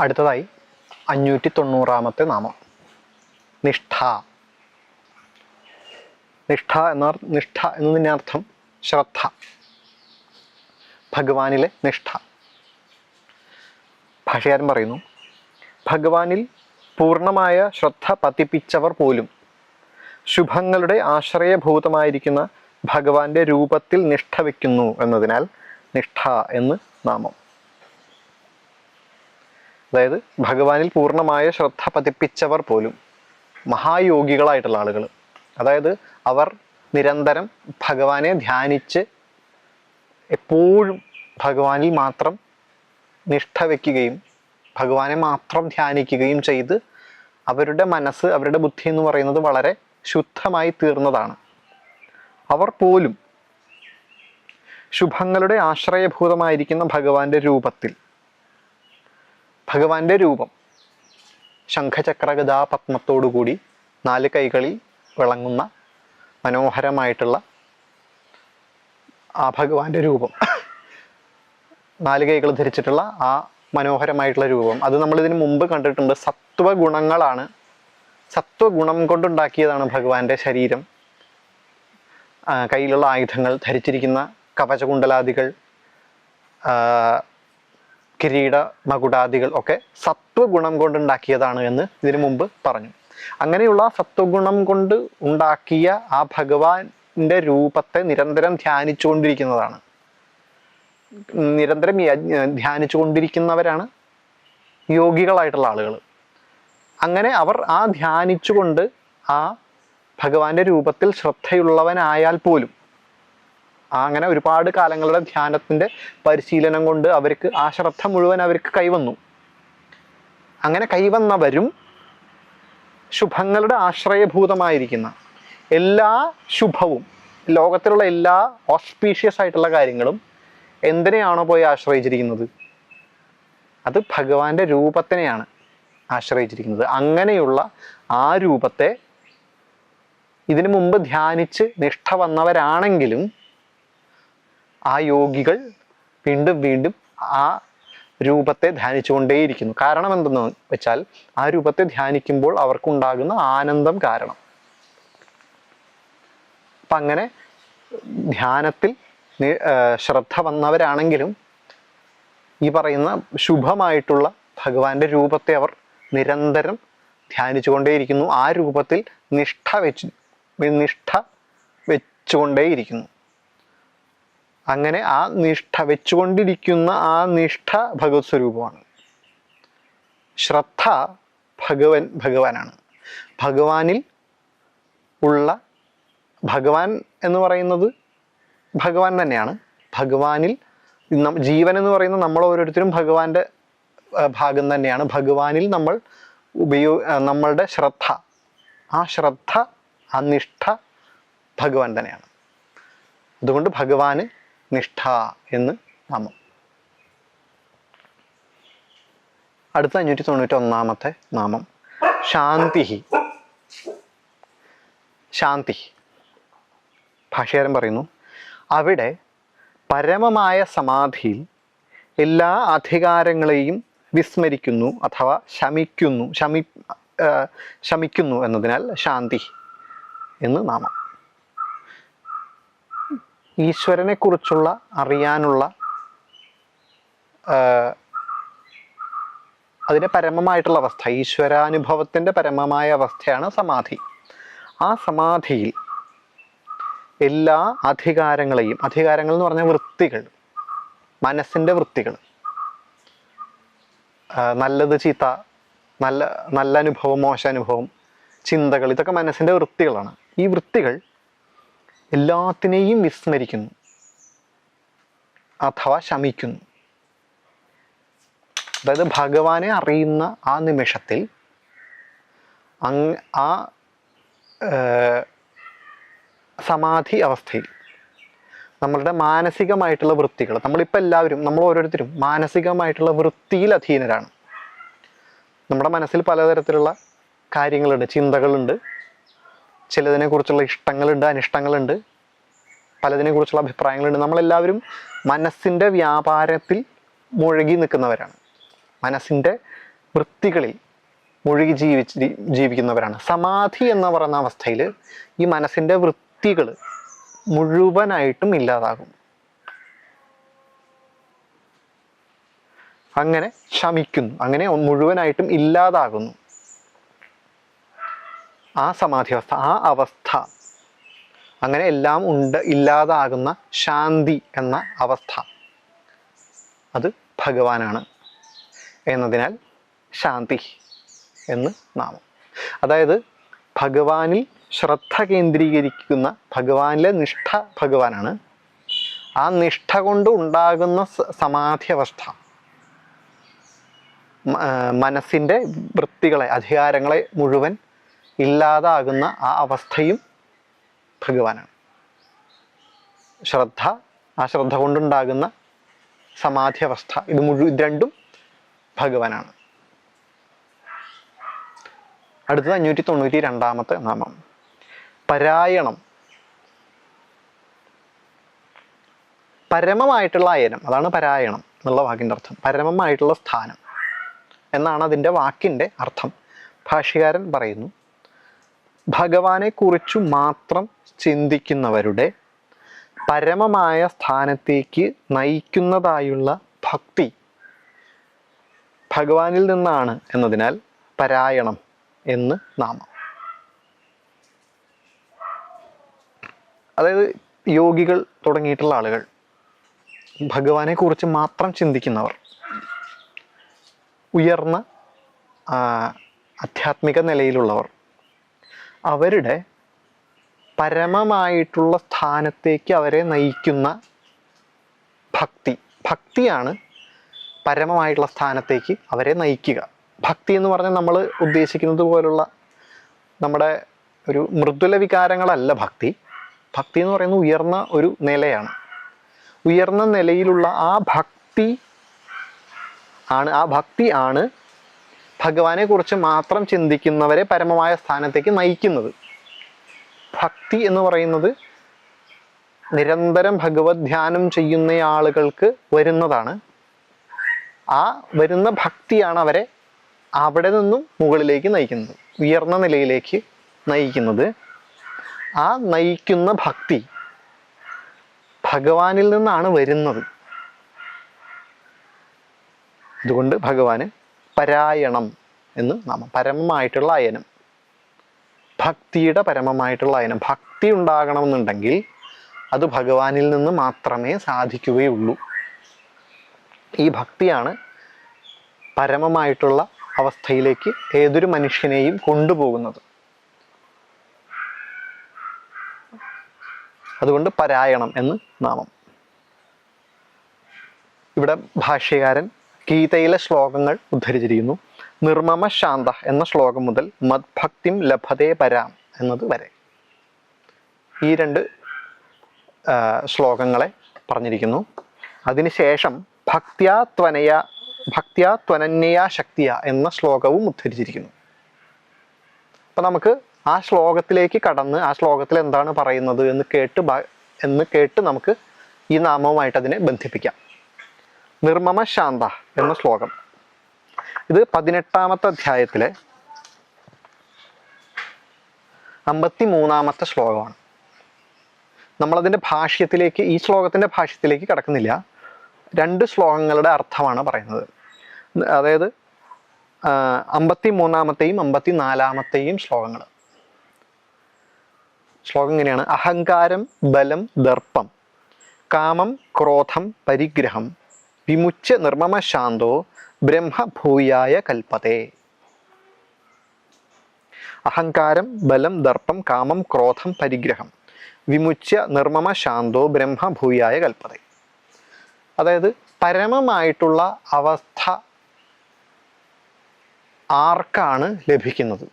അടുത്തതായി അഞ്ഞൂറ്റി തൊണ്ണൂറാമത്തെ നാമം. നിഷ്ഠ. നിഷ്ഠ എന്ന നിഷ്ഠ എന്നതിന്റെ അർത്ഥം ശ്രദ്ധ. ഭഗവാനിലെ നിഷ്ഠ. ഭാഷകാരൻ പറയുന്നു ഭഗവാനിൽ പൂർണമായ ശ്രദ്ധ പതിപ്പിച്ചവർ പോലും ശുഭങ്ങളുടെ ആശ്രയഭൂതമായിരിക്കുന്ന ഭഗവാന്റെ രൂപത്തിൽ നിഷ്ഠ വയ്ക്കുന്നു എന്നതിനാൽ നിഷ്ഠ എന്ന് നാമം. അതായത് ഭഗവാനിൽ പൂർണമായ ശ്രദ്ധ പതിപ്പിച്ചവർ പോലും മഹായോഗികളായിട്ടുള്ള ആളുകൾ. അതായത് അവർ നിരന്തരം ഭഗവാനെ ധ്യാനിച്ച് എപ്പോഴും ഭഗവാനിൽ മാത്രം നിഷ്ഠ വയ്ക്കുകയും ഭഗവാനെ മാത്രം ധ്യാനിക്കുകയും ചെയ്ത് അവരുടെ മനസ്സ് അവരുടെ ബുദ്ധി എന്ന് പറയുന്നത് വളരെ ശുദ്ധമായി തീർന്നതാണ്. അവർ പോലും ശുഭങ്ങളുടെ ആശ്രയഭൂതമായിരിക്കുന്ന ഭഗവാന്റെ രൂപത്തിൽ ഭഗവാന്റെ രൂപം. ശംഖചക്രഗതാ പത്മത്തോടുകൂടി നാല് കൈകളിൽ വിളങ്ങുന്ന മനോഹരമായിട്ടുള്ള ആ ഭഗവാന്റെ രൂപം. നാല് കൈകൾ ധരിച്ചിട്ടുള്ള ആ മനോഹരമായിട്ടുള്ള രൂപം. അത് നമ്മൾ ഇതിന് മുമ്പ് കണ്ടിട്ടുണ്ട്. സത്വഗുണങ്ങളാണ്. സത്വഗുണം കൊണ്ടുണ്ടാക്കിയതാണ് ഭഗവാന്റെ ശരീരം. കയ്യിലുള്ള ആയുധങ്ങൾ ധരിച്ചിരിക്കുന്ന കവചകുണ്ടലാദികൾ കിരീട മകുടാദികൾ ഒക്കെ സത്വഗുണം കൊണ്ടുണ്ടാക്കിയതാണ് എന്ന് ഇതിനു മുമ്പ് പറഞ്ഞു. അങ്ങനെയുള്ള സത്വഗുണം കൊണ്ട് ഉണ്ടാക്കിയ ആ ഭഗവാന്റെ രൂപത്തെ നിരന്തരം ധ്യാനിച്ചുകൊണ്ടിരിക്കുന്നതാണ്. നിരന്തരം ധ്യാനിച്ചുകൊണ്ടിരിക്കുന്നവരാണ് യോഗികളായിട്ടുള്ള ആളുകൾ. അങ്ങനെ അവർ ആ ധ്യാനിച്ചുകൊണ്ട് ആ ഭഗവാന്റെ രൂപത്തിൽ ശ്രദ്ധയുള്ളവനായാൽ പോലും അങ്ങനെ ഒരുപാട് കാലങ്ങളുടെ ധ്യാനത്തിന്റെ പരിശീലനം കൊണ്ട് അവർക്ക് ആ ശ്രദ്ധ മുഴുവൻ അവർക്ക് കൈവന്നു. അങ്ങനെ കൈവന്നവരും ശുഭങ്ങളുടെ ആശ്രയഭൂതമായിരിക്കുന്ന എല്ലാ ശുഭവും ലോകത്തിലുള്ള എല്ലാ ഓസ്പീഷ്യസ് ആയിട്ടുള്ള കാര്യങ്ങളും എന്തിനെയാണോ പോയി ആശ്രയിച്ചിരിക്കുന്നത്? അത് ഭഗവാന്റെ രൂപത്തിനെയാണ് ആശ്രയിച്ചിരിക്കുന്നത്. അങ്ങനെയുള്ള ആ രൂപത്തെ ഇതിനു മുമ്പ് ധ്യാനിച്ച് നിഷ്ഠ വന്നവരാണെങ്കിലും ആ യോഗികൾ വീണ്ടും വീണ്ടും ആ രൂപത്തെ ധ്യാനിച്ചുകൊണ്ടേയിരിക്കുന്നു. കാരണം എന്തെന്ന് വെച്ചാൽ ആ രൂപത്തെ ധ്യാനിക്കുമ്പോൾ അവർക്കുണ്ടാകുന്ന ആനന്ദം കാരണം. അപ്പം അങ്ങനെ ധ്യാനത്തിൽ ശ്രദ്ധ വന്നവരാണെങ്കിലും ഈ പറയുന്ന ശുഭമായിട്ടുള്ള ഭഗവാന്റെ രൂപത്തെ അവർ നിരന്തരം ധ്യാനിച്ചുകൊണ്ടേയിരിക്കുന്നു. ആ രൂപത്തിൽ നിഷ്ഠ വെച്ച് നിഷ്ഠ വെച്ചുകൊണ്ടേയിരിക്കുന്നു. അങ്ങനെ ആ നിഷ്ഠ വെച്ചുകൊണ്ടിരിക്കുന്ന ആ നിഷ്ഠ ഭഗവത് സ്വരൂപമാണ്. ശ്രദ്ധ ഭഗവൻ ഭഗവാനാണ്. ഭഗവാനിൽ ഉള്ള ഭഗവാൻ എന്ന് പറയുന്നത് ഭഗവാൻ തന്നെയാണ്. ഭഗവാനിൽ ജീവൻ എന്ന് പറയുന്നത് നമ്മൾ ഓരോരുത്തരും ഭഗവാന്റെ ഭാഗം തന്നെയാണ്. ഭഗവാനിൽ നമ്മൾ ഉപയോ നമ്മളുടെ ശ്രദ്ധ. ആ ശ്രദ്ധ ആ നിഷ്ഠ ഭഗവാൻ തന്നെയാണ്. അതുകൊണ്ട് ഭഗവാന് നിഷ്ഠ എന്ന് നാമം. അടുത്ത അഞ്ഞൂറ്റി തൊണ്ണൂറ്റി ഒന്നാമത്തെ നാമം ശാന്തി. ശാന്തി. ഭാഷകാരൻ പറയുന്നു അവിടെ പരമമായ സമാധിയിൽ എല്ലാ അധികാരങ്ങളെയും വിസ്മരിക്കുന്നു അഥവാ ശമിക്കുന്നു ശമി ശമിക്കുന്നു എന്നതിനാൽ ശാന്തി എന്ന് നാമം. ഈശ്വരനെ കുറിച്ചുള്ള അറിയാനുള്ള അതിന്റെ പരമമായിട്ടുള്ള അവസ്ഥ ഈശ്വരാനുഭവത്തിന്റെ പരമമായ അവസ്ഥയാണ് സമാധി. ആ സമാധിയിൽ എല്ലാ അധികാരങ്ങളെയും അധികാരങ്ങൾ എന്ന് പറഞ്ഞ വൃത്തികൾ മനസ്സിന്റെ വൃത്തികൾ നല്ലത് ചീത്ത നല്ല നല്ല അനുഭവം മോശാനുഭവം ചിന്തകൾ ഇതൊക്കെ മനസ്സിന്റെ വൃത്തികളാണ്. ഈ വൃത്തികൾ എല്ലാത്തിനെയും വിസ്മരിക്കുന്നു. അഥവാ ശമിക്കുന്നു. അതായത് ഭഗവാനെ അറിയുന്ന ആ നിമിഷത്തിൽ അങ് ആ സമാധി അവസ്ഥയിൽ നമ്മളുടെ മാനസികമായിട്ടുള്ള വൃത്തികൾ നമ്മളിപ്പോൾ എല്ലാവരും നമ്മൾ ഓരോരുത്തരും മാനസികമായിട്ടുള്ള വൃത്തിയിൽ അധീനരാണ്. നമ്മുടെ മനസ്സിൽ പലതരത്തിലുള്ള കാര്യങ്ങളുണ്ട് ചിന്തകളുണ്ട്. ചിലതിനെ കുറിച്ചുള്ള ഇഷ്ടങ്ങളുണ്ട് അനിഷ്ടങ്ങളുണ്ട്. പലതിനെ കുറിച്ചുള്ള അഭിപ്രായങ്ങളുണ്ട്. നമ്മളെല്ലാവരും മനസ്സിന്റെ വ്യാപാരത്തിൽ മുഴുകി നിൽക്കുന്നവരാണ്. മനസ്സിന്റെ വൃത്തികളിൽ മുഴുകി ജീവിച്ച് ജീവിക്കുന്നവരാണ്. സമാധി എന്ന് പറയുന്ന അവസ്ഥയിൽ ഈ മനസ്സിന്റെ വൃത്തികൾ മുഴുവനായിട്ടും ഇല്ലാതാകും. അങ്ങനെ ശമിക്കുന്നു. അങ്ങനെ മുഴുവനായിട്ടും ഇല്ലാതാകുന്നു. ആ സമാധി അവസ്ഥ ആ അവസ്ഥ. അങ്ങനെ എല്ലാം ഉണ്ട് ഇല്ലാതാകുന്ന ശാന്തി എന്ന അവസ്ഥ. അത് ഭഗവാനാണ് എന്നതിനാൽ ശാന്തി എന്ന് നാമം. അതായത് ഭഗവാനിൽ ശ്രദ്ധ കേന്ദ്രീകരിക്കുന്ന ഭഗവാനിലെ നിഷ്ഠ ഭഗവാനാണ്. ആ നിഷ്ഠ കൊണ്ട് ഉണ്ടാകുന്ന സമാധി അവസ്ഥ മനസ്സിന്റെ വൃത്തികളെ അധികാരങ്ങളെ മുഴുവൻ ഇല്ലാതാകുന്ന ആ അവസ്ഥയും ഭഗവാനാണ്. ശ്രദ്ധ ആ ശ്രദ്ധ കൊണ്ടുണ്ടാകുന്ന സമാധി അവസ്ഥ ഇത് മുഴുവൻ ഇത് രണ്ടും ഭഗവാനാണ്. അടുത്തത് അഞ്ഞൂറ്റി തൊണ്ണൂറ്റി രണ്ടാമത്തെ നാമം. പരായണം. പരമമായിട്ടുള്ള അയനം അതാണ് പരായണം എന്നുള്ള വാക്കിന്റെ അർത്ഥം. പരമമായിട്ടുള്ള സ്ഥാനം എന്നാണ് അതിന്റെ വാക്കിന്റെ അർത്ഥം. ഭാഷ്യകാരൻ പറയുന്നു ഭഗവാനെ കുറിച്ചു മാത്രം ചിന്തിക്കുന്നവരുടെ പരമമായ സ്ഥാനത്തേക്ക് നയിക്കുന്നതായുള്ള ഭക്തി ഭഗവാനിൽ നിന്നാണ് എന്നതിനാൽ പരായണം എന്ന് നാമം. അതായത് യോഗികൾ തുടങ്ങിയിട്ടുള്ള ആളുകൾ ഭഗവാനെ കുറിച്ച് മാത്രം ചിന്തിക്കുന്നവർ. ഉയർന്ന ആധ്യാത്മിക നിലയിലുള്ളവർ. അവരുടെ പരമമായിട്ടുള്ള സ്ഥാനത്തേക്ക് അവരെ നയിക്കുന്ന ഭക്തി. ഭക്തിയാണ് പരമമായിട്ടുള്ള സ്ഥാനത്തേക്ക് അവരെ നയിക്കുക. ഭക്തി എന്ന് പറഞ്ഞാൽ നമ്മൾ ഉദ്ദേശിക്കുന്നത് പോലുള്ള നമ്മുടെ ഒരു മൃദുല വികാരങ്ങളല്ല ഭക്തി. ഭക്തി എന്ന് പറയുന്നത് ഉയർന്ന ഒരു നിലയാണ്. ഉയർന്ന നിലയിലുള്ള ആ ഭക്തി ആണ് ആ ഭക്തി ആണ് ഭഗവാനെ കുറിച്ച് മാത്രം ചിന്തിക്കുന്നവരെ പരമമായ സ്ഥാനത്തേക്ക് നയിക്കുന്നത്. ഭക്തി എന്ന് പറയുന്നത് നിരന്തരം ഭഗവത് ധ്യാനം ചെയ്യുന്ന ആളുകൾക്ക് വരുന്നതാണ്. ആ വരുന്ന ഭക്തിയാണ് അവരെ അവിടെ നിന്നും മുകളിലേക്ക് നയിക്കുന്നത് ഉയർന്ന നിലയിലേക്ക് നയിക്കുന്നത്. ആ നയിക്കുന്ന ഭക്തി ഭഗവാനിൽ നിന്നാണ് വരുന്നത്. അതുകൊണ്ട് ഭഗവാന് പരായണം എന്ന് നാമം. പരമമായിട്ടുള്ള അയനം. ഭക്തിയുടെ പരമമായിട്ടുള്ള അയനം. ഭക്തി ഉണ്ടാകണമെന്നുണ്ടെങ്കിൽ അത് ഭഗവാനിൽ നിന്ന് മാത്രമേ സാധിക്കുകയുള്ളൂ. ഈ ഭക്തിയാണ് പരമമായിട്ടുള്ള അവസ്ഥയിലേക്ക് ഏതൊരു മനുഷ്യനെയും കൊണ്ടുപോകുന്നത്. അതുകൊണ്ട് പരായണം എന്ന് നാമം. ഇവിടെ ഭാഷ്യകാരൻ ഗീതയിലെ ശ്ലോകങ്ങൾ ഉദ്ധരിച്ചിരിക്കുന്നു. നിർമ്മമ ശാന്ത എന്ന ശ്ലോകം മുതൽ മദ്ഭക്തിം ലഭതേ പരാം എന്നത് വരെ. ഈ രണ്ട് ശ്ലോകങ്ങളെ പറഞ്ഞിരിക്കുന്നു. അതിനുശേഷം ഭക്ത്യാത്വനയ ഭക്ത്യാത്വനന്യ ശക്തിയ എന്ന ശ്ലോകവും ഉദ്ധരിച്ചിരിക്കുന്നു. അപ്പൊ നമുക്ക് ആ ശ്ലോകത്തിലേക്ക് കടന്ന് ആ ശ്ലോകത്തിൽ എന്താണ് പറയുന്നത് എന്ന് കേട്ട് എന്ന് കേട്ട് നമുക്ക് ഈ നാമവുമായിട്ട് അതിനെ ബന്ധിപ്പിക്കാം. നിർമ്മമ ശാന്ത എന്ന ശ്ലോകം. ഇത് പതിനെട്ടാമത്തെ അധ്യായത്തിലെ അമ്പത്തി മൂന്നാമത്തെ ശ്ലോകമാണ്. നമ്മളതിന്റെ ഭാഷ്യത്തിലേക്ക് ഈ ശ്ലോകത്തിന്റെ ഭാഷ്യത്തിലേക്ക് കടക്കുന്നില്ല. രണ്ട് ശ്ലോകങ്ങളുടെ അർത്ഥമാണ് പറയുന്നത്. അതായത് അമ്പത്തി മൂന്നാമത്തെയും അമ്പത്തി നാലാമത്തെയും ശ്ലോകങ്ങൾ. ശ്ലോകം ഇങ്ങനെയാണ്. അഹങ്കാരം ബലം ദർപ്പം. കാമം ക്രോധം പരിഗ്രഹം. വിമുച്ച നിർമ്മമ ശാന്തോ ബ്രഹ്മഭൂയായ കൽപ്പതേ അഹങ്കാരം ബലം ദർപ്പം കാമം ക്രോധം പരിഗ്രഹം. വിമുച്ച നിർമ്മമ ശാന്തോ ബ്രഹ്മഭൂയായ കൽപ്പതേ അതായത് പരമമായിട്ടുള്ള അവസ്ഥ ആർക്കാണ് ലഭിക്കുന്നത്?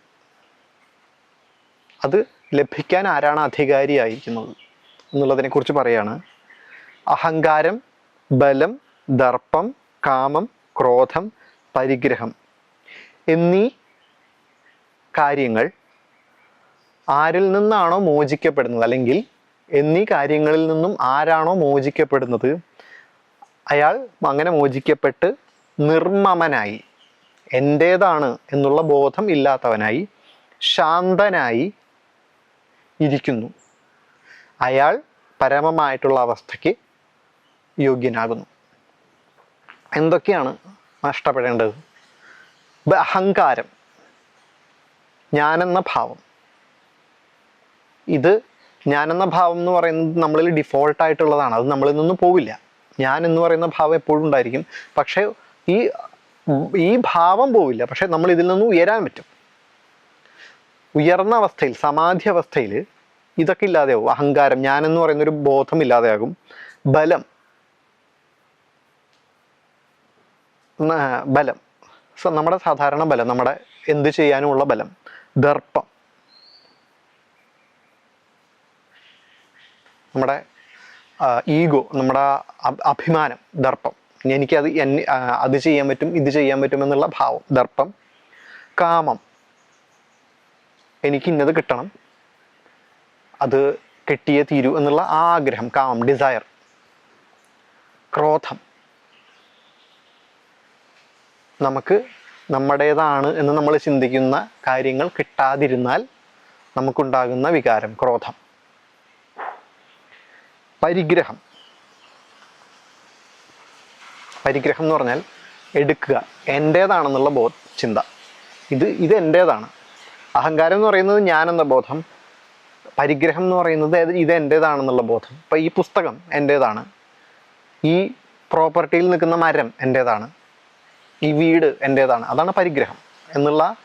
അത് ലഭിക്കാൻ ആരാണ് അധികാരിയായിരിക്കുന്നത്? എന്നുള്ളതിനെ കുറിച്ച് പറയാണ്. അഹങ്കാരം ബലം ദർപ്പം കാമം ക്രോധം പരിഗ്രഹം എന്നീ കാര്യങ്ങൾ ആരിൽ നിന്നാണോ മോചിക്കപ്പെടുന്നത്? അല്ലെങ്കിൽ എന്നീ കാര്യങ്ങളിൽ നിന്നും ആരാണോ മോചിക്കപ്പെടുന്നത്? അയാൾ അങ്ങനെ മോചിക്കപ്പെട്ട് നിർമ്മമനായി എന്റേതാണ് എന്നുള്ള ബോധം ഇല്ലാത്തവനായി ശാന്തനായി ഇരിക്കുന്നു. അയാൾ പരമമായിട്ടുള്ള അവസ്ഥയ്ക്ക് യോഗ്യനാകുന്നു. എന്തൊക്കെയാണ് നഷ്ടപ്പെടേണ്ടത്? അഹങ്കാരം ഞാനെന്ന ഭാവം. ഇത് ഞാനെന്ന ഭാവം എന്ന് പറയുന്നത് നമ്മളിൽ ഡിഫോൾട്ടായിട്ടുള്ളതാണ് അത് നമ്മളിൽ നിന്ന് പോവില്ല. ഞാൻ എന്ന് പറയുന്ന ഭാവം എപ്പോഴും ഉണ്ടായിരിക്കും. പക്ഷേ ഈ ഈ ഭാവം പോവില്ല. പക്ഷേ നമ്മൾ ഇതിൽ നിന്ന് ഉയരാൻ പറ്റും. ഉയർന്ന അവസ്ഥയിൽ സമാധി അവസ്ഥയിൽ ഇതൊക്കെ ഇല്ലാതെയാവും. അഹങ്കാരം ഞാനെന്ന് പറയുന്ന ഒരു ബോധം ഇല്ലാതെയാകും. ബലം ബലം. നമ്മുടെ സാധാരണ ബലം നമ്മുടെ എന്ത് ചെയ്യാനുമുള്ള ബലം ദർപ്പം. നമ്മുടെ ഈഗോ നമ്മുടെ അഭിമാനം ദർപ്പം. എനിക്കത് എന്നെ അത് ചെയ്യാൻ പറ്റും ഇത് ചെയ്യാൻ പറ്റും എന്നുള്ള ഭാവം ദർപ്പം. കാമം. എനിക്ക് ഇന്നത് കിട്ടണം. അത് കിട്ടിയേ തീരൂ എന്നുള്ള ആഗ്രഹം കാമം ഡിസയർ ക്രോധം. നമുക്ക് നമ്മുടേതാണ് എന്ന് നമ്മൾ ചിന്തിക്കുന്ന കാര്യങ്ങൾ കിട്ടാതിരുന്നാൽ നമുക്കുണ്ടാകുന്ന വികാരം ക്രോധം. പരിഗ്രഹം. പരിഗ്രഹം എന്ന് പറഞ്ഞാൽ എടുക്കുക എന്റേതാണെന്നുള്ള ബോ ചിന്ത. ഇത് ഇത് എന്റേതാണ് അഹങ്കാരം എന്ന് പറയുന്നത് ഞാനെന്ന ബോധം. പരിഗ്രഹം എന്ന് പറയുന്നത് ഇത് എന്റേതാണെന്നുള്ള ബോധം. അപ്പോൾ ഈ പുസ്തകം എന്റേതാണ് ഈ പ്രോപ്പർട്ടിയിൽ നിൽക്കുന്ന മരം എന്റേതാണ് ഈ വീട് എന്റേതാണ് അതാണ് പരിഗ്രഹം എന്നുള്ള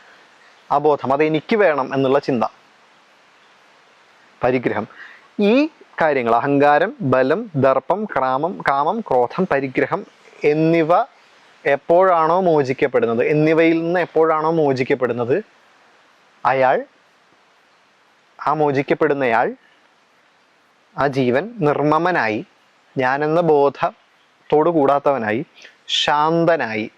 അബോധം ബോധം. അത് എനിക്ക് വേണം എന്നുള്ള ചിന്ത. പരിഗ്രഹം. ഈ കാര്യങ്ങൾ അഹങ്കാരം ബലം ദർപ്പം ക്രാമം കാമം ക്രോധം പരിഗ്രഹം എന്നിവ എപ്പോഴാണോ മോചിക്കപ്പെടുന്നത് എന്നിവയിൽ നിന്ന് എപ്പോഴാണോ മോചിക്കപ്പെടുന്നത് അയാൾ ആ മോചിക്കപ്പെടുന്നയാൾ ആ ജീവൻ നിർമ്മമനായി ഞാനെന്ന ബോധത്തോടു കൂടാത്തവനായി ശാന്തനായി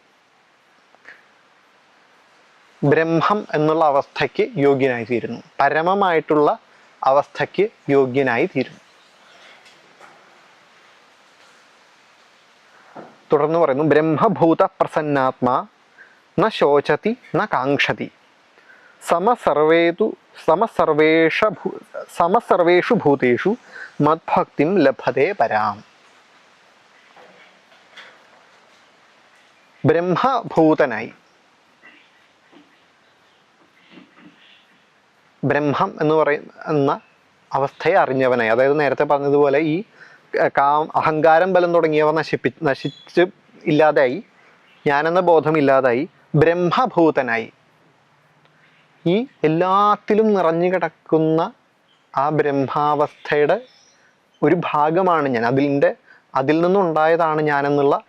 ബ്രഹ്മം എന്നുള്ള അവസ്ഥയ്ക്ക് യോഗ്യനായി തീരുന്നു പരമമായിട്ടുള്ള അവസ്ഥയ്ക്ക് യോഗ്യനായി തീരുന്നു തുടർന്ന് പറയുന്നു ബ്രഹ്മഭൂത പ്രസന്നാത്മാ ന ശോചതി ന കാക്ഷതി. സമസർവേതു സമസർവേഷ ഭൂ സമസർവേഷു ഭൂതേഷു മദ്ഭക്തിം ലഭതേ പരാം. ബ്രഹ്മഭൂതനായി. ബ്രഹ്മം എന്ന് പറയുന്ന അവസ്ഥയെ അറിഞ്ഞവനായി. അതായത് നേരത്തെ പറഞ്ഞതുപോലെ ഈ ക- അഹങ്കാരം ബലം തുടങ്ങിയവ നശിപ്പി നശിച്ച് ഇല്ലാതായി ഞാനെന്ന ബോധം ഇല്ലാതായി ബ്രഹ്മഭൂതനായി. ഈ എല്ലാത്തിലും നിറഞ്ഞു കിടക്കുന്ന ആ ബ്രഹ്മാവസ്ഥയുടെ ഒരു ഭാഗമാണ് ഞാൻ. അതിന്റെ അതിൽ നിന്നുണ്ടായതാണ് ഞാനെന്നുള്ള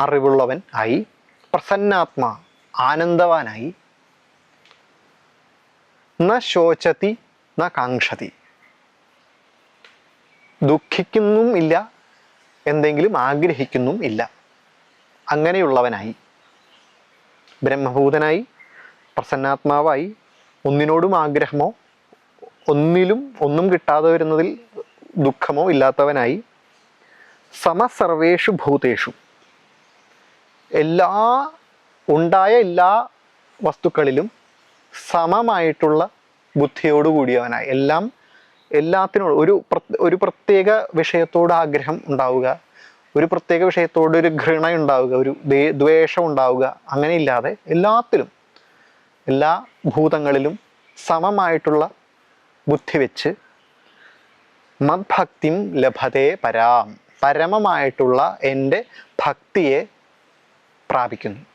അറിവുള്ളവൻ ആയി പ്രസന്നാത്മാ ആനന്ദവാനായി ന ശോചതി ന കാക്ഷതി. ദുഃഖിക്കുന്നും ഇല്ല എന്തെങ്കിലും ആഗ്രഹിക്കുന്നും ഇല്ല. അങ്ങനെയുള്ളവനായി. ബ്രഹ്മഭൂതനായി പ്രസന്നാത്മാവായി ഒന്നിനോടും ആഗ്രഹമോ ഒന്നിലും ഒന്നും കിട്ടാതെ വരുന്നതിൽ ദുഃഖമോ ഇല്ലാത്തവനായി സമസർവേഷു ഭൂതേഷു. എല്ലാ ഉണ്ടായ എല്ലാ വസ്തുക്കളിലും സമമായിട്ടുള്ള ബുദ്ധിയോടുകൂടിയവനായി എല്ലാം എല്ലാത്തിനോട് ഒരു ഒരു പ്രത്യേക വിഷയത്തോട് ആഗ്രഹം ഉണ്ടാവുക ഒരു പ്രത്യേക വിഷയത്തോട് ഒരു ഘൃണ ഉണ്ടാവുക ഒരു ദ്വേഷം ഉണ്ടാവുക അങ്ങനെയില്ലാതെ എല്ലാത്തിലും എല്ലാ ഭൂതങ്ങളിലും സമമായിട്ടുള്ള ബുദ്ധി വെച്ച് മദ്ഭക്തിം ലഭതേ പരാം പരമമായിട്ടുള്ള എന്റെ ഭക്തിയെ പ്രാപിക്കുന്നു.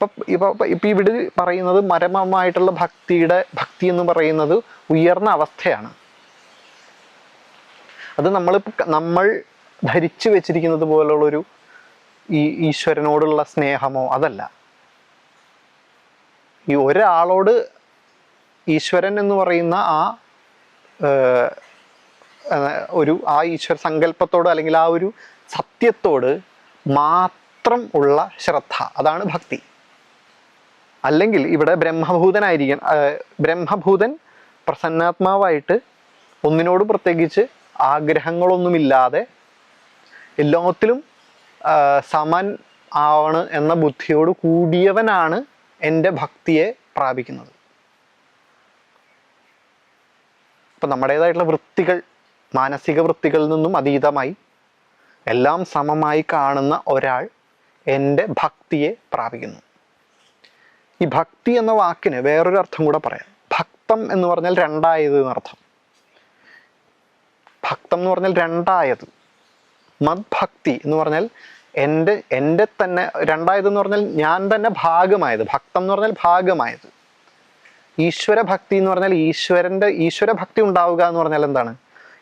ഇപ്പൊ ഇപ്പൊ ഇപ്പം ഇവിടെ പറയുന്നത് മരമമായിട്ടുള്ള ഭക്തിയുടെ ഭക്തി എന്ന് പറയുന്നത് ഉയർന്ന അവസ്ഥയാണ്. അത് നമ്മൾ നമ്മൾ ധരിച്ചു വെച്ചിരിക്കുന്നത് പോലുള്ളൊരു ഈ ഈശ്വരനോടുള്ള സ്നേഹമോ അതല്ല. ഈ ഒരാളോട് ഈശ്വരൻ എന്ന് പറയുന്ന ആ ഒരു ആ ഈശ്വര സങ്കല്പത്തോട് അല്ലെങ്കിൽ ആ ഒരു സത്യത്തോട് മാത്രം ഉള്ള ശ്രദ്ധ. അതാണ് ഭക്തി. അല്ലെങ്കിൽ ഇവിടെ ബ്രഹ്മഭൂതനായിരിക്കണം ബ്രഹ്മഭൂതൻ പ്രസന്നാത്മാവായിട്ട് ഒന്നിനോട് പ്രത്യേകിച്ച് ആഗ്രഹങ്ങളൊന്നുമില്ലാതെ എല്ലാത്തിലും സമൻ ആവണ് എന്ന ബുദ്ധിയോട് കൂടിയവനാണ് എന്റെ ഭക്തിയെ പ്രാപിക്കുന്നത്. അപ്പം നമ്മുടേതായിട്ടുള്ള വൃത്തികൾ മാനസിക വൃത്തികളിൽ നിന്നും അതീതമായി എല്ലാം സമമായി കാണുന്ന ഒരാൾ എന്റെ ഭക്തിയെ പ്രാപിക്കുന്നു. ഈ ഭക്തി എന്ന വാക്കിന് വേറൊരു അർത്ഥം കൂടെ പറയാം. ഭക്തം എന്ന് പറഞ്ഞാൽ രണ്ടായത് എന്നർത്ഥം ഭക്തം എന്ന് പറഞ്ഞാൽ രണ്ടായത്. മദ്ഭക്തി എന്ന് പറഞ്ഞാൽ എന്റെ എന്റെ തന്നെ രണ്ടായത് എന്ന് പറഞ്ഞാൽ ഞാൻ തന്നെ ഭാഗമായത്. ഭക്തം എന്ന് പറഞ്ഞാൽ ഭാഗമായത്. ഈശ്വര ഭക്തി എന്ന് പറഞ്ഞാൽ ഈശ്വരന്റെ ഈശ്വര ഭക്തി ഉണ്ടാവുക എന്ന് പറഞ്ഞാൽ എന്താണ്?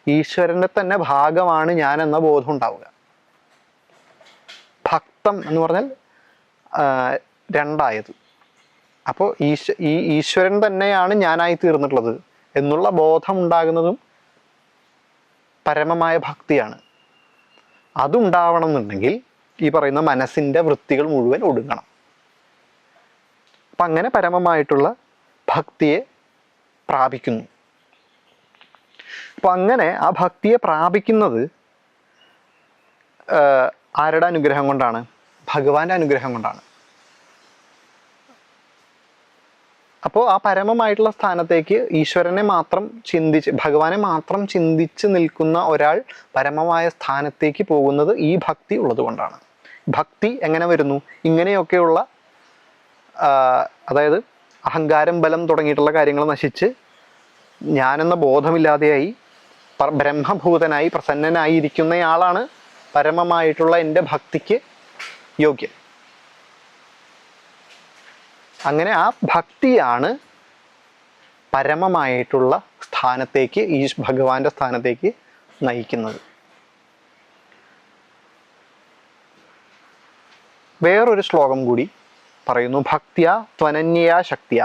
ഈശ്വരന്റെ തന്നെ ഭാഗമാണ് ഞാൻ എന്ന ബോധം ഉണ്ടാവുക. ഭക്തം എന്ന് പറഞ്ഞാൽ രണ്ടായത്. അപ്പോൾ ഈശ്വ ഈ ഈശ്വരൻ തന്നെയാണ് ഞാനായി തീർന്നിട്ടുള്ളത് എന്നുള്ള ബോധം ഉണ്ടാകുന്നതും പരമമായ ഭക്തിയാണ്. അതുണ്ടാവണം എന്നുണ്ടെങ്കിൽ ഈ പറയുന്ന മനസ്സിന്റെ വൃത്തികൾ മുഴുവൻ ഒടുങ്ങണം. അപ്പം അങ്ങനെ പരമമായിട്ടുള്ള ഭക്തിയെ പ്രാപിക്കുന്നു. അപ്പം അങ്ങനെ ആ ഭക്തിയെ പ്രാപിക്കുന്നത് ആരുടെ അനുഗ്രഹം കൊണ്ടാണ്? ഭഗവാന്റെ അനുഗ്രഹം കൊണ്ടാണ്. അപ്പോൾ ആ പരമമായിട്ടുള്ള സ്ഥാനത്തേക്ക് ഈശ്വരനെ മാത്രം ചിന്തിച്ച് ഭഗവാനെ മാത്രം ചിന്തിച്ച് നിൽക്കുന്ന ഒരാൾ പരമമായ സ്ഥാനത്തേക്ക് പോകുന്നത് ഈ ഭക്തി ഉള്ളതുകൊണ്ടാണ്. ഭക്തി എങ്ങനെ വരുന്നു? ഇങ്ങനെയൊക്കെയുള്ള അതായത് അഹങ്കാരം ബലം തുടങ്ങിയിട്ടുള്ള കാര്യങ്ങൾ നശിച്ച് ഞാനെന്ന ബോധമില്ലാതെയായി ബ്രഹ്മഭൂതനായി പ്രസന്നനായി ഇരിക്കുന്നയാളാണ് പരമമായിട്ടുള്ള എന്റെ ഭക്തിക്ക് യോഗ്യൻ. അങ്ങനെ ആ ഭക്തിയാണ് പരമമായിട്ടുള്ള സ്ഥാനത്തേക്ക് ഈ ഭഗവാന്റെ സ്ഥാനത്തേക്ക് നയിക്കുന്നത്. വേറൊരു ശ്ലോകം കൂടി പറയുന്നു ഭക്തിയ ത്വനന്യ ശക്തിയ.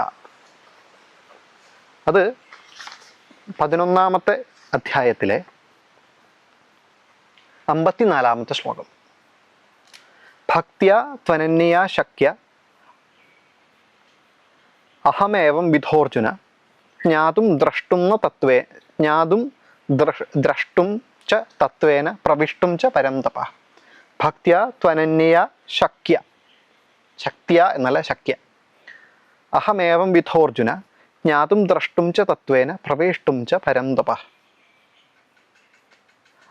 അത് പതിനൊന്നാമത്തെ അധ്യായത്തിലെ അമ്പത്തിനാലാമത്തെ ശ്ലോകം. ഭക്തിയ ത്വനന്യ ശക്യ അഹമേവം വിധോർജുന. ജ്ഞാതും ദ്രഷ്ടും തത്വേ. ജ്ഞാതും ദ്ര ദ്രഷ്ടും ച തത്വേന പ്രവിഷ്ടും ച പരം തപ. ഭക്തിയ ത്വനന്യ ശക്യ. ശക്തിയ എന്നല്ല ശക്യ. അഹമേവം വിധോർജുന. ജ്ഞാതും ദ്രഷ്ടും ച തത്വേന പ്രവേഷ്ടും ച പരം തപ.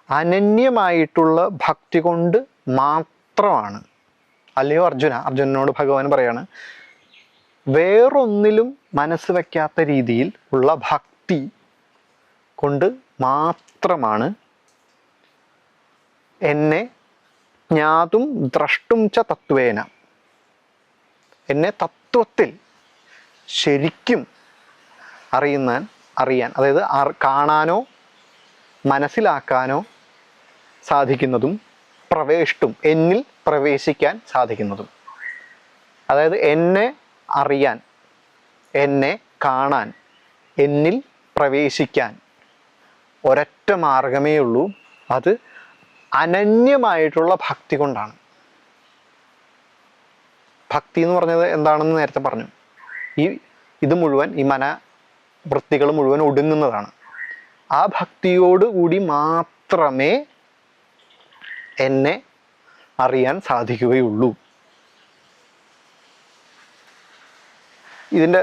അനന്യമായിട്ടുള്ള ഭക്തി കൊണ്ട് മാത്രമാണ്. അല്ലയോ അർജുന? അർജുനനോട് ഭഗവാൻ പറയാണ് വേറൊന്നിലും മനസ്സ് വയ്ക്കാത്ത രീതിയിൽ ഉള്ള ഭക്തി കൊണ്ട് മാത്രമാണ് എന്നെ ജ്ഞാതും ദ്രഷ്ടും ച തത്വേന എന്നെ തത്വത്തിൽ ശരിക്കും അറിയുന്ന അറിയാൻ അതായത് കാണാനോ മനസ്സിലാക്കാനോ സാധിക്കുന്നതും പ്രവേഷ്ടും എന്നിൽ പ്രവേശിക്കാൻ സാധിക്കുന്നതും. അതായത് എന്നെ അറിയാൻ എന്നെ കാണാൻ എന്നിൽ പ്രവേശിക്കാൻ. ഒരൊറ്റ മാർഗമേ ഉള്ളൂ. അത് അനന്യമായിട്ടുള്ള ഭക്തി കൊണ്ടാണ്. ഭക്തി എന്ന് പറഞ്ഞത് എന്താണെന്ന് നേരത്തെ പറഞ്ഞു. ഈ ഇത് മുഴുവൻ ഈ മന വൃത്തികൾ മുഴുവൻ ഒടുങ്ങുന്നതാണ്. ആ ഭക്തിയോട് കൂടി മാത്രമേ എന്നെ അറിയാൻ സാധിക്കുകയുള്ളൂ. ഇതിന്റെ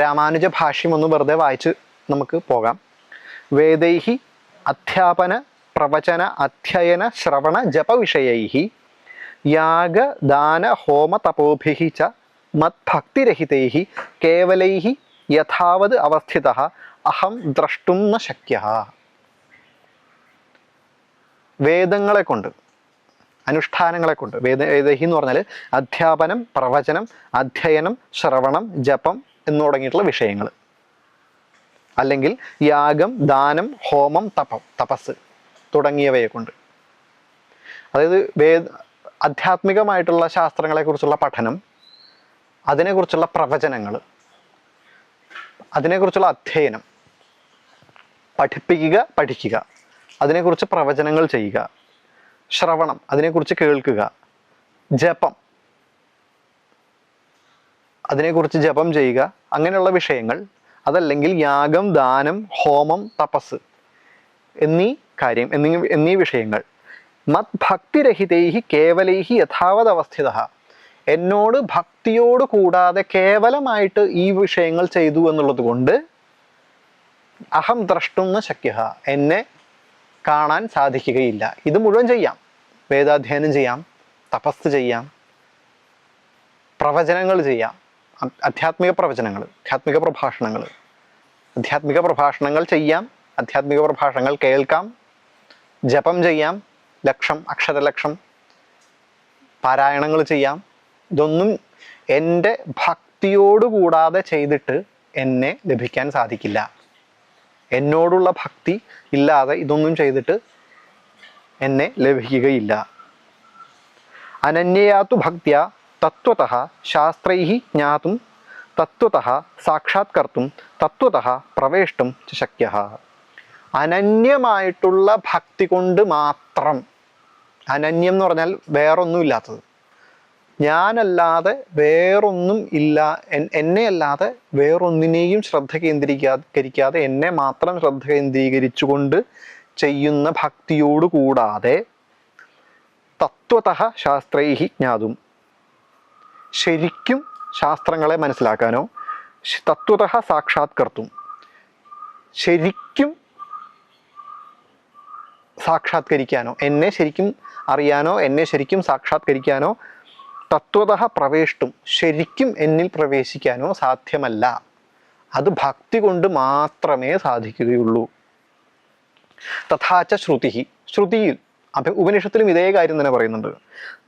രാമാനുജ ഭാഷ്യം ഒന്ന് വെറുതെ വായിച്ച് നമുക്ക് പോകാം. വേദൈഹി അധ്യാപന പ്രവചന അധ്യയന ശ്രവണ ജപവിഷയൈഹി യാഗ ദാന ഹോമ തപോഭി ച മത്ഭക്തിരഹിതൈ കേവലൈ യഥാവത് അവസ്ഥിത അഹം ദ്രഷ്ടും ശക്യः. വേദങ്ങളെ കൊണ്ട് അനുഷ്ഠാനങ്ങളെ കൊണ്ട് വേദ വേദഹി എന്ന് പറഞ്ഞാൽ അധ്യാപനം പ്രവചനം അധ്യയനം ശ്രവണം ജപം എന്ന് തുടങ്ങിയിട്ടുള്ള വിഷയങ്ങൾ അല്ലെങ്കിൽ യാഗം ദാനം ഹോമം തപം തപസ് തുടങ്ങിയവയെ കൊണ്ട് അതായത് വേദ ആധ്യാത്മികമായിട്ടുള്ള ശാസ്ത്രങ്ങളെക്കുറിച്ചുള്ള പഠനം അതിനെക്കുറിച്ചുള്ള പ്രവചനങ്ങൾ അതിനെക്കുറിച്ചുള്ള അധ്യയനം പഠിപ്പിക്കുക പഠിക്കുക അതിനെക്കുറിച്ച് പ്രവചനങ്ങൾ ചെയ്യുക ശ്രവണം അതിനെക്കുറിച്ച് കേൾക്കുക. ജപം. അതിനെക്കുറിച്ച് ജപം ചെയ്യുക. അങ്ങനെയുള്ള വിഷയങ്ങൾ അതല്ലെങ്കിൽ യാഗം ദാനം ഹോമം തപസ് എന്നീ കാര്യം എന്നീ എന്നീ വിഷയങ്ങൾ. മത് ഭക്തിരഹിതൈഹി കേവലൈഹി യഥാവത് അവസ്ഥിത. എന്നോട് ഭക്തിയോട് കൂടാതെ കേവലമായിട്ട് ഈ വിഷയങ്ങൾ ചെയ്തു എന്നുള്ളത് കൊണ്ട് അഹം ദ്രഷ്ടുന്ന ശക്യ. എന്നെ കാണാൻ സാധിക്കുകയില്ല. ഇത് മുഴുവൻ ചെയ്യാം. വേദാധ്യയനം ചെയ്യാം തപസ് ചെയ്യാം പ്രവചനങ്ങൾ ചെയ്യാം അധ്യാത്മിക പ്രവചനങ്ങൾ ആധ്യാത്മിക പ്രഭാഷണങ്ങൾ. ആധ്യാത്മിക പ്രഭാഷണങ്ങൾ ചെയ്യാം ആധ്യാത്മിക പ്രഭാഷണങ്ങൾ കേൾക്കാം ജപം ചെയ്യാം ലക്ഷം അക്ഷരലക്ഷം പാരായണങ്ങൾ ചെയ്യാം. ഇതൊന്നും എന്റെ ഭക്തിയോട് കൂടാതെ ചെയ്തിട്ട് എന്നെ ലഭിക്കാൻ സാധിക്കില്ല. എന്നോടുള്ള ഭക്തി ഇല്ലാതെ ഇതൊന്നും ചെയ്തിട്ട് എന്നെ ലഭിക്കുകയില്ല. അനന്യയാതു ഭക്തിയ തത്വത ശാസ്ത്രൈ ജ്ഞാതും തത്വത സാക്ഷാത്കർത്തും തത്വത പ്രവേഷ്ടും ശക്യ. അനന്യമായിട്ടുള്ള ഭക്തി കൊണ്ട് മാത്രം. അനന്യം എന്ന് പറഞ്ഞാൽ വേറൊന്നുമില്ലാത്തത് ഞാനല്ലാതെ വേറൊന്നും ഇല്ല എന്നെ അല്ലാതെ വേറൊന്നിനെയും ശ്രദ്ധ കേന്ദ്രീകരിക്കാതെ എന്നെ മാത്രം ശ്രദ്ധ കേന്ദ്രീകരിച്ചുകൊണ്ട് ചെയ്യുന്ന ഭക്തിയോട് കൂടാതെ തത്വത ശാസ്ത്രൈഹി ജ്ഞാതും. ശരിക്കും ശാസ്ത്രങ്ങളെ മനസ്സിലാക്കാനോ തത്വത സാക്ഷാത്കർത്തും. ശരിക്കും സാക്ഷാത്കരിക്കാനോ എന്നെ ശരിക്കും അറിയാനോ എന്നെ ശരിക്കും സാക്ഷാത്കരിക്കാനോ തത്വത പ്രവേഷ്ടും. ശരിക്കും എന്നിൽ പ്രവേശിക്കാനോ സാധ്യമല്ല. അത് ഭക്തി കൊണ്ട് മാത്രമേ സാധിക്കുകയുള്ളൂ. തഥാച്ച ശ്രുതി. ശ്രുതിയിൽ അഭി ഉപനിഷത്തിലും ഇതേ കാര്യം തന്നെ പറയുന്നുണ്ട്.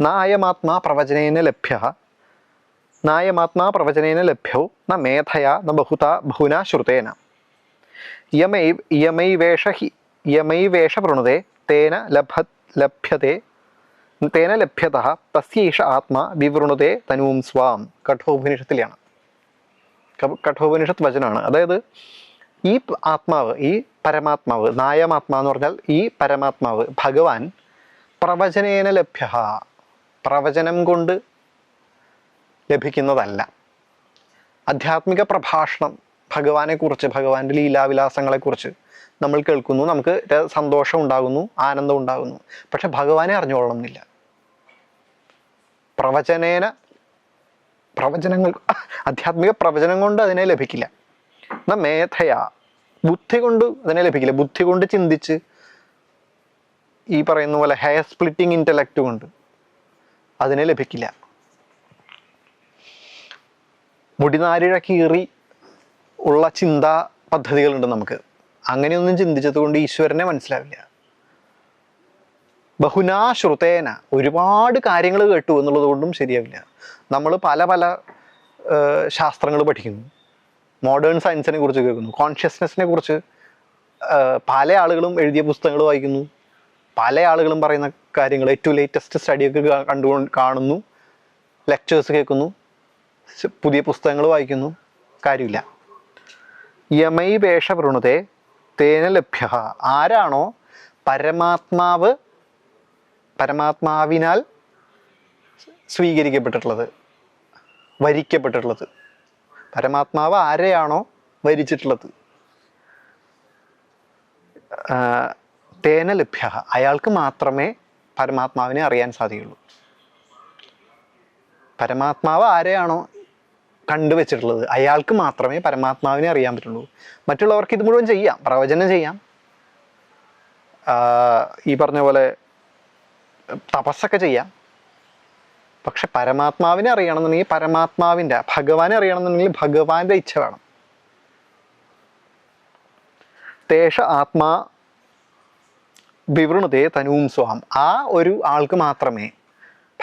നായമാത്മാ പ്രവചനേന ലഭ്യ. നായമാത്മാ പ്രവചനേന ലഭ്യോ ന മേധയാ ന ബഹുത ബഹുന ശ്രുതേന. യമൈ യമൈവേഷ ഹി പ്രണുതേ തേന ലഭ ലഭ്യത്തെ തേന ലഭ്യത തസ്യേഷ ആത്മാ വിവൃണുതേ തനുവും സ്വാം. കഠോപനിഷത്തിലാണ്. കഠോപനിഷത്ത് വചനമാണ് അതായത് ഈ ആത്മാവ് ഈ പരമാത്മാവ് നായമാത്മാ എന്ന് പറഞ്ഞാൽ ഈ പരമാത്മാവ് ഭഗവാൻ പ്രവചനേന ലഭ്യ പ്രവചനം കൊണ്ട് ലഭിക്കുന്നതല്ല. ആധ്യാത്മിക പ്രഭാഷണം ഭഗവാനെക്കുറിച്ച് ഭഗവാന്റെ ലീലാവിലാസങ്ങളെക്കുറിച്ച് നമ്മൾ കേൾക്കുന്നു. നമുക്ക് സന്തോഷം ഉണ്ടാകുന്നു ആനന്ദം ഉണ്ടാകുന്നു. പക്ഷെ ഭഗവാനെ അറിഞ്ഞുകൊള്ളണം എന്നില്ല പ്രവചനേന പ്രവചനങ്ങൾ ആധ്യാത്മിക പ്രവചനം കൊണ്ട് അതിനെ ലഭിക്കില്ല. എന്നാ മേധയാ. ബുദ്ധി കൊണ്ട് അതിനെ ലഭിക്കില്ല. ബുദ്ധി കൊണ്ട് ചിന്തിച്ച് ഈ പറയുന്ന പോലെ ഹെയർ സ്പ്ലിറ്റിംഗ് ഇന്റലക്റ്റ് കൊണ്ട് അതിനെ ലഭിക്കില്ല. മുടിനാരിഴ കീറി ഉള്ള ചിന്താ പദ്ധതികളുണ്ട് നമുക്ക്. അങ്ങനെയൊന്നും ചിന്തിച്ചത് കൊണ്ട് ഈശ്വരനെ മനസ്സിലാവില്ല. ബഹുനാ ശ്രുതേന ഒരുപാട് കാര്യങ്ങൾ കേട്ടു എന്നുള്ളത് കൊണ്ടും ശരിയാവില്ല. നമ്മൾ പല പല ശാസ്ത്രങ്ങൾ പഠിക്കുന്നു. മോഡേൺ സയൻസിനെ കുറിച്ച് കേൾക്കുന്നു. കോൺഷ്യസ്നെസ്സിനെ കുറിച്ച് പല ആളുകളും എഴുതിയ പുസ്തകങ്ങൾ വായിക്കുന്നു. പല ആളുകളും പറയുന്ന കാര്യങ്ങൾ ഏറ്റവും ലേറ്റസ്റ്റ് സ്റ്റഡിയൊക്കെ കണ്ടു കാണുന്നു. ലെക്ചേഴ്സ് കേൾക്കുന്നു. പുതിയ പുസ്തകങ്ങൾ വായിക്കുന്നു. കാര്യമില്ല. യമൈ വേഷ വൃണുതേ തേന ലഭ്യ ആരാണോ പരമാത്മാവ് പരമാത്മാവിനാൽ സ്വീകരിക്കപ്പെട്ടിട്ടുള്ളത് വരിക്കപ്പെട്ടിട്ടുള്ളത്. പരമാത്മാവ് ആരെയാണോ വരിച്ചിട്ടുള്ളത് ആ, തേന ലഭ്യ അയാൾക്ക് മാത്രമേ പരമാത്മാവിനെ അറിയാൻ സാധിക്കുള്ളൂ. പരമാത്മാവ് ആരെയാണോ കണ്ടുവച്ചിട്ടുള്ളത്? അയാൾക്ക് മാത്രമേ പരമാത്മാവിനെ അറിയാൻ പറ്റുള്ളൂ. മറ്റുള്ളവർക്ക് ഇത് മുഴുവൻ ചെയ്യാം. പ്രവചനം ചെയ്യാം. ഈ പറഞ്ഞ പോലെ തപസ്സൊക്കെ ചെയ്യാം. പക്ഷെ പരമാത്മാവിനെ അറിയണമെന്നുണ്ടെങ്കിൽ പരമാത്മാവിന്റെ ഭഗവാനെ അറിയണമെന്നുണ്ടെങ്കിൽ ഭഗവാന്റെ ഇച്ഛ വേണം. തേഷ ആത്മാ വിവൃണതേ തനുവും സ്വാം. ആ ഒരു ആൾക്ക് മാത്രമേ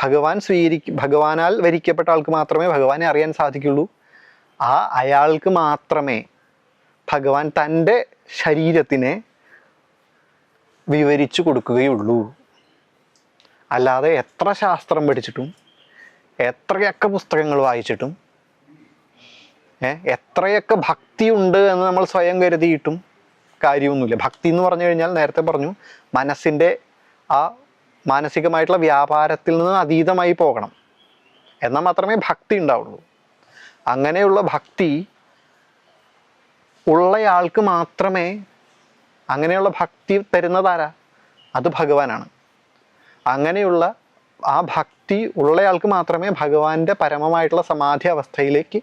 ഭഗവാൻ സ്വീകരിക്ക ഭഗവാനാൽ വരിക്കപ്പെട്ട ആൾക്ക് മാത്രമേ ഭഗവാനെ അറിയാൻ സാധിക്കുള്ളൂ. ആ അയാൾക്ക് മാത്രമേ ഭഗവാൻ തന്റെ ശരീരത്തിനെ വിവരിച്ചു കൊടുക്കുകയുള്ളൂ. അല്ലാതെ എത്ര ശാസ്ത്രം പഠിച്ചിട്ടും എത്രയൊക്കെ പുസ്തകങ്ങൾ വായിച്ചിട്ടും എത്രയൊക്കെ ഭക്തി ഉണ്ട് എന്ന് നമ്മൾ സ്വയം കരുതിയിട്ടും കാര്യമൊന്നുമില്ല. ഭക്തി എന്ന് പറഞ്ഞു കഴിഞ്ഞാൽ നേരത്തെ പറഞ്ഞു മനസ്സിന്റെ ആ മാനസികമായിട്ടുള്ള വ്യാപാരത്തിൽ നിന്ന് അതീതമായി പോകണം. എന്നാൽ മാത്രമേ ഭക്തി ഉണ്ടാവുള്ളൂ. അങ്ങനെയുള്ള ഭക്തി ഉള്ളയാൾക്ക് മാത്രമേ അങ്ങനെയുള്ള ഭക്തി തരുന്നതാരാ അത് ഭഗവാനാണ്. അങ്ങനെയുള്ള ആ ഭക്തി ഉള്ളയാൾക്ക് മാത്രമേ ഭഗവാന്റെ പരമമായിട്ടുള്ള സമാധി അവസ്ഥയിലേക്ക്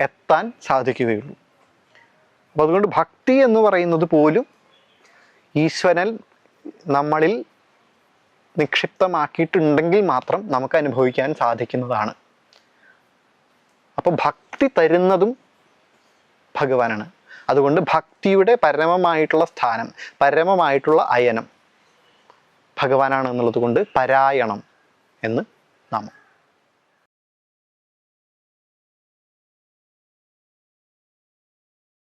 എത്താൻ സാധിക്കുകയുള്ളൂ. അപ്പോൾ അതുകൊണ്ട് ഭക്തി എന്ന് പറയുന്നത് പോലും ഈശ്വരൻ നമ്മളിൽ നിക്ഷിപ്തമാക്കിയിട്ടുണ്ടെങ്കിൽ മാത്രം നമുക്ക് അനുഭവിക്കാൻ സാധിക്കുന്നതാണ്. അപ്പോൾ ഭക്തി തരുന്നതും ഭഗവാനാണ്. അതുകൊണ്ട് ഭക്തിയുടെ പരമമായിട്ടുള്ള സ്ഥാനം പരമമായിട്ടുള്ള അയനം ഭഗവാനാണ് എന്നുള്ളത് കൊണ്ട് പരായണം. എന്ന് നാമം.